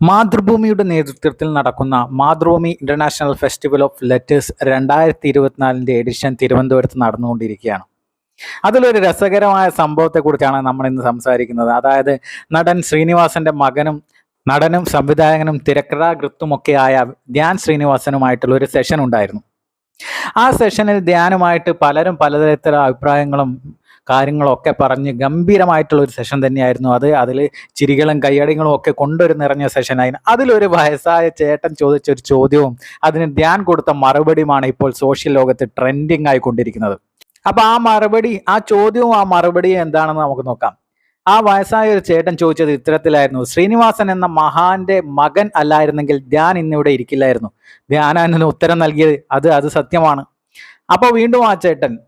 മാതൃഭൂമിയുടെ നേതൃത്വത്തിൽ നടക്കുന്ന Mathrubhumi international festival of letters രണ്ടായിരത്തി ഇരുപത്തിനാലിന്റെ എഡിഷൻ തിരുവനന്തപുരത്ത് നടന്നുകൊണ്ടിരിക്കുകയാണ്. അതിലൊരു രസകരമായ സംഭവത്തെക്കുറിച്ചാണ് നമ്മൾ ഇന്ന് സംസാരിക്കുന്നത്. അതായത് നടൻ ശ്രീനിവാസന്റെ മകനും നടനും സംവിധായകനും തിരക്കഥാകൃത്തുമൊക്കെയായ ധ്യാൻ ശ്രീനിവാസനുമായിട്ടുള്ള ഒരു സെഷൻ ഉണ്ടായിരുന്നു. ആ സെഷനിൽ ധ്യാനമായിട്ട് പലരും പലതരത്തിലുള്ള അഭിപ്രായങ്ങളും കാര്യങ്ങളൊക്കെ പറഞ്ഞ് ഗംഭീരമായിട്ടുള്ള ഒരു സെഷൻ തന്നെയായിരുന്നു. അത് അതിൽ ചിരികളും കയ്യടികളും ഒക്കെ കൊണ്ടൊരു നിറഞ്ഞ സെഷനായിരുന്നു അതിലൊരു വയസ്സായ ചേട്ടൻ ചോദിച്ച ഒരു ചോദ്യവും അതിന് ധ്യാൻ കൊടുത്ത മറുപടിയുമാണ് ഇപ്പോൾ സോഷ്യൽ ലോകത്ത് ട്രെൻഡിങ് ആയിക്കൊണ്ടിരിക്കുന്നത്. അപ്പൊ ആ മറുപടി ആ ചോദ്യവും ആ മറുപടിയും എന്താണെന്ന് നമുക്ക് നോക്കാം. ആ വയസ്സായ ഒരു ചേട്ടൻ ചോദിച്ചത് ഇത്തരത്തിലായിരുന്നു. ശ്രീനിവാസൻ എന്ന മഹാന്റെ മകൻ അല്ലായിരുന്നെങ്കിൽ ധ്യാൻ ഇന്നിവിടെ ഇരിക്കില്ലായിരുന്നു. ധ്യാൻ അതിന് ഉത്തരം നൽകിയത് അത് അത് സത്യമാണ്. അപ്പോൾ വീണ്ടും ആ ചേട്ടൻ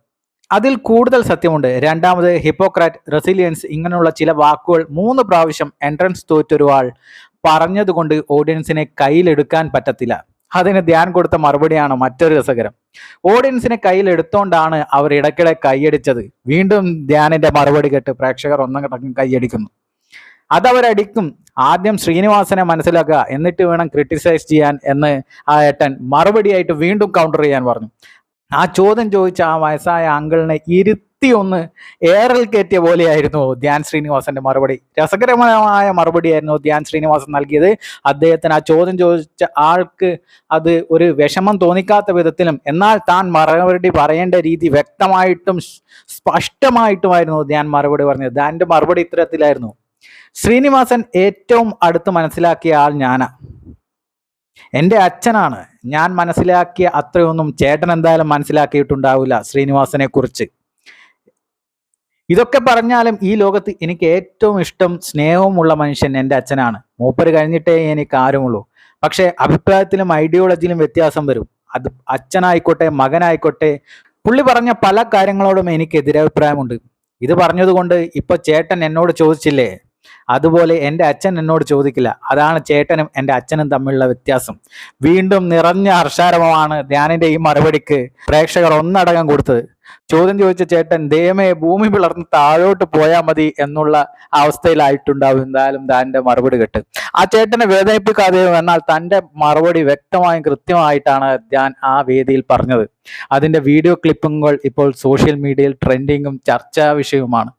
അതിൽ കൂടുതൽ സത്യമുണ്ട്. രണ്ടാമത് ഹിപ്പോക്രാറ്റ് റെസിലിയൻസ് ഇങ്ങനെയുള്ള ചില വാക്കുകൾ മൂന്ന് പ്രാവശ്യം എൻട്രൻസ് തോറ്റൊരുവാൾ പറഞ്ഞതുകൊണ്ട് ഓഡിയൻസിനെ കയ്യിലെടുക്കാൻ പറ്റത്തില്ല. അതിന് ധ്യാൻ കൊടുത്ത മറുപടിയാണ് മറ്റൊരു രസകരം. ഓഡിയൻസിനെ കയ്യിൽ എടുത്തോണ്ടാണ് അവർ ഇടയ്ക്കിടെ കൈയടിച്ചത്. വീണ്ടും ധ്യാനിന്റെ മറുപടി കേട്ട് പ്രേക്ഷകർ ഒന്നും കിടക്കും കൈയടിക്കുന്നു. അതവരടിക്കും. ആദ്യം ശ്രീനിവാസനെ മനസ്സിലാക്കുക എന്നിട്ട് വേണം ക്രിട്ടിസൈസ് ചെയ്യാൻ എന്ന് ആ ഏട്ടൻ മറുപടിയായിട്ട് വീണ്ടും കൗണ്ടർ ചെയ്യാൻ പറഞ്ഞു. ആ ചോദ്യം ചോദിച്ച ആ വയസ്സായ അങ്കിളിനെ ഇരുത്തി ഒന്ന് ഏറൽ കയറ്റിയ പോലെയായിരുന്നു ധ്യാൻ ശ്രീനിവാസന്റെ മറുപടി. രസകരമായ മറുപടിയായിരുന്നു ധ്യാൻ ശ്രീനിവാസൻ നൽകിയത്. അദ്ദേഹത്തിന് ആ ചോദ്യം ചോദിച്ച ആൾക്ക് അത് ഒരു വിഷമം തോന്നിക്കാത്ത വിധത്തിലും എന്നാൽ താൻ മറുപടി പറയേണ്ട രീതി വ്യക്തമായിട്ടും സ്പഷ്ടമായിട്ടുമായിരുന്നു ധ്യാൻ മറുപടി പറഞ്ഞത്. ധ്യാന്റെ മറുപടി ഇത്തരത്തിലായിരുന്നു. ശ്രീനിവാസൻ ഏറ്റവും അടുത്ത് മനസ്സിലാക്കിയ ആൾ ഞാനാ. എന്റെ അച്ഛനാണ്. ഞാൻ മനസ്സിലാക്കിയ അത്രയൊന്നും ചേട്ടൻ എന്തായാലും മനസ്സിലാക്കിയിട്ടുണ്ടാവില്ല ശ്രീനിവാസനെ കുറിച്ച് ഇതൊക്കെ പറഞ്ഞാലും ഈ ലോകത്ത് എനിക്ക് ഏറ്റവും ഇഷ്ടം സ്നേഹവുമുള്ള മനുഷ്യൻ എന്റെ അച്ഛനാണ്. മൂപ്പര് കഴിഞ്ഞിട്ടേ എനിക്ക് ആരുമുള്ളൂ. പക്ഷേ അഭിപ്രായത്തിലും ഐഡിയോളജിയിലും വ്യത്യാസം വരും. അത് അച്ഛനായിക്കോട്ടെ മകനായിക്കോട്ടെ പുള്ളി പറഞ്ഞ പല കാര്യങ്ങളോടും എനിക്ക് എതിരഭിപ്രായമുണ്ട്. ഇത് പറഞ്ഞതുകൊണ്ട് ഇപ്പൊ ചേട്ടൻ എന്നോട് ചോദിച്ചില്ലേ? അതുപോലെ എന്റെ അച്ഛൻ എന്നോട് ചോദിക്കില്ല. അതാണ് ചേട്ടനും എന്റെ അച്ഛനും തമ്മിലുള്ള വ്യത്യാസം. വീണ്ടും നിറഞ്ഞ ഹർഷാരവമാണ് ധ്യാനിന്റെ ഈ മറുപടിക്ക് പ്രേക്ഷകർ ഒന്നടങ്കം കൊടുത്തത്. ചോദ്യം ചോദിച്ച ചേട്ടൻ ദൈവമേ ഭൂമി പിളർന്ന് താഴോട്ട് പോയാൽ മതി എന്നുള്ള അവസ്ഥയിലായിട്ടുണ്ടാവും എന്തായാലും താന്റെ മറുപടി കിട്ടും. ആ ചേട്ടനെ വേദനിപ്പിക്കാതെ എന്നാൽ തന്റെ മറുപടി വ്യക്തമായും കൃത്യമായിട്ടാണ് ഞാൻ ആ വേദിയിൽ പറഞ്ഞത്. അതിന്റെ വീഡിയോ ക്ലിപ്പിങ്ങുകൾ ഇപ്പോൾ സോഷ്യൽ മീഡിയയിൽ ട്രെൻഡിങ്ങും ചർച്ചാ വിഷയവുമാണ്.